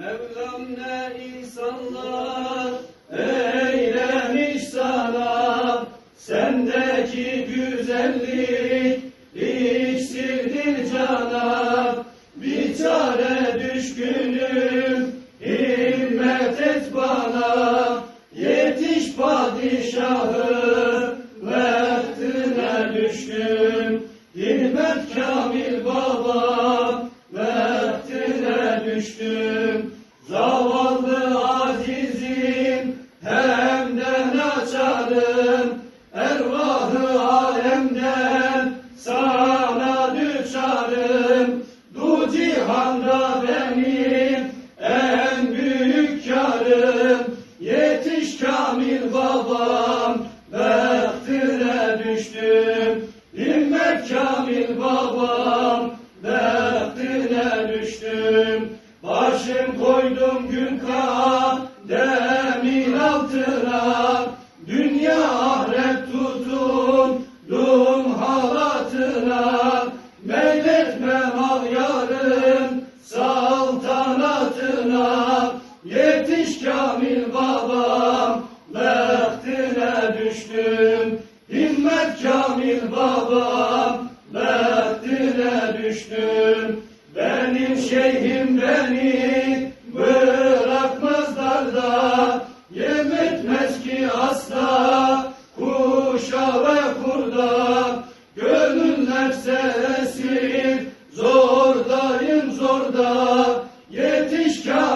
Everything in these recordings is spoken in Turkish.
Mevlam ne insanlar eylemiş sana. Sendeki güzellik iksirdir cana Bir çare düşkünüm cihanda benim en büyük karım. Yetiş kamil babam Bahtine düştüm. Himmet kamil babam Bahtine düştüm. Başım koydum gün kademin Yetiş kamil babam. Bahtine düştüm Himmet kamil babam. Bahtine düştüm Benim şeyhim beni Bırakmaz darda. Yem etmez ki asla Kuşa ve kurda. Gönüller esir Zordayım zorda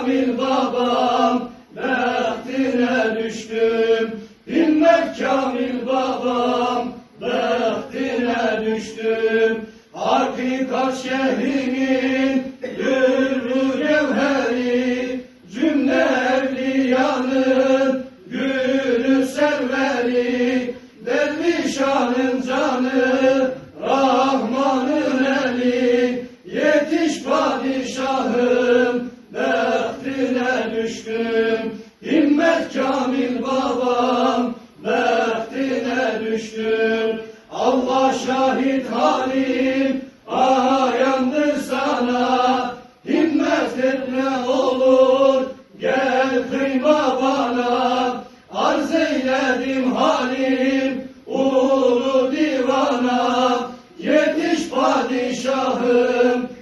kamil babam Bahtine düştüm. Himmet kamil babam Bahtine düştüm. Hakikat şehrinin Dürrü gevheri Cümle evliyanın Gülü serveri. Dervişanın canı Bahtine düştüm. Himmet kamil babam Bahtine düştüm. Allah şahit halim Ayandır sana. Himmet et ne olur Gel kıyma bana. Arz eyledim halim Ulu divana. Yetiş padişahım